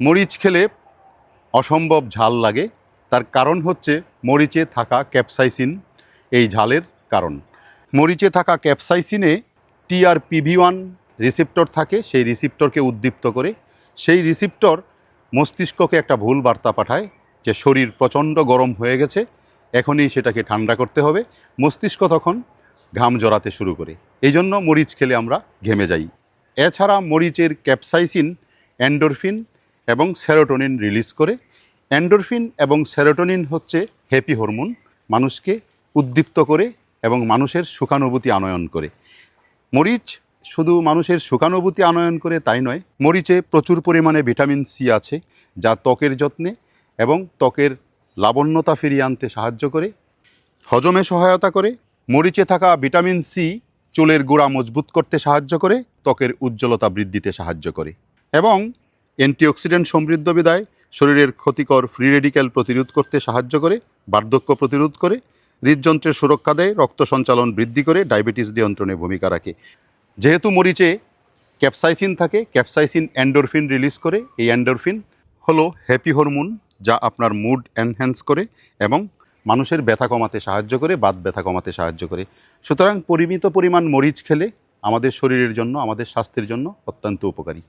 মরিচ খেলে অসম্ভব ঝাল লাগে। তার কারণ হচ্ছে মরিচে থাকা ক্যাপসাইসিন, এই ঝালের কারণ। মরিচে থাকা ক্যাপসাইসিনে টিআরপিভি ওয়ান রিসিপ্টর থাকে, সেই রিসিপ্টরকে উদ্দীপ্ত করে। সেই রিসিপ্টর মস্তিষ্ককে একটা ভুল বার্তা পাঠায় যে শরীর প্রচণ্ড গরম হয়ে গেছে, এখনই সেটাকে ঠান্ডা করতে হবে। মস্তিষ্ক তখন ঘাম জড়াতে শুরু করে। এই জন্য মরিচ খেলে আমরা ঘেমে যাই। এছাড়া মরিচের ক্যাপসাইসিন অ্যান্ডোরফিন এবং সেরোটোনিন রিলিজ করে অ্যান্ডোরফিন এবং সেরোটোনিন হচ্ছে হ্যাপি হরমোন মানুষকে উদ্দীপ্ত করে এবং মানুষের সুখানুভূতি আনয়ন করে। মরিচ শুধু মানুষের সুখানুভূতি আনয়ন করে তাই নয়, মরিচে প্রচুর পরিমাণে ভিটামিন সি আছে যা ত্বকের যত্নে এবং ত্বকের লাবণ্যতা ফিরিয়ে আনতে সাহায্য করে, হজমে সহায়তা করে, মরিচে থাকা ভিটামিন সি চুলের গোড়া মজবুত করতে সাহায্য করে, ত্বকের উজ্জ্বলতা বৃদ্ধিতে সাহায্য করে। এবং অ্যান্টিঅক্সিডেন্ট সমৃদ্ধ বিদায়, শরীরের ক্ষতিকর ফ্রি রেডিক্যাল প্রতিরোধ করতে সাহায্য করে, বার্ধক্য প্রতিরোধ করে, হৃদযন্ত্রের সুরক্ষা দেয়, রক্ত সঞ্চালন বৃদ্ধি করে, ডায়াবেটিস নিয়ন্ত্রণে ভূমিকা রাখে। যেহেতু মরিচে ক্যাপসাইসিন থাকে, ক্যাপসাইসিন অ্যান্ডোরফিন রিলিজ করে, এই অ্যান্ডোরফিন হলো হ্যাপি হরমোন যা আপনার মুড এনহ্যান্স করে এবং মানুষের ব্যথা কমাতে সাহায্য করে, বাত ব্যথা কমাতে সাহায্য করে। সুতরাং পরিমিত পরিমাণ মরিচ খেলে আমাদের শরীরের জন্য, আমাদের স্বাস্থ্যের জন্য অত্যন্ত উপকারী।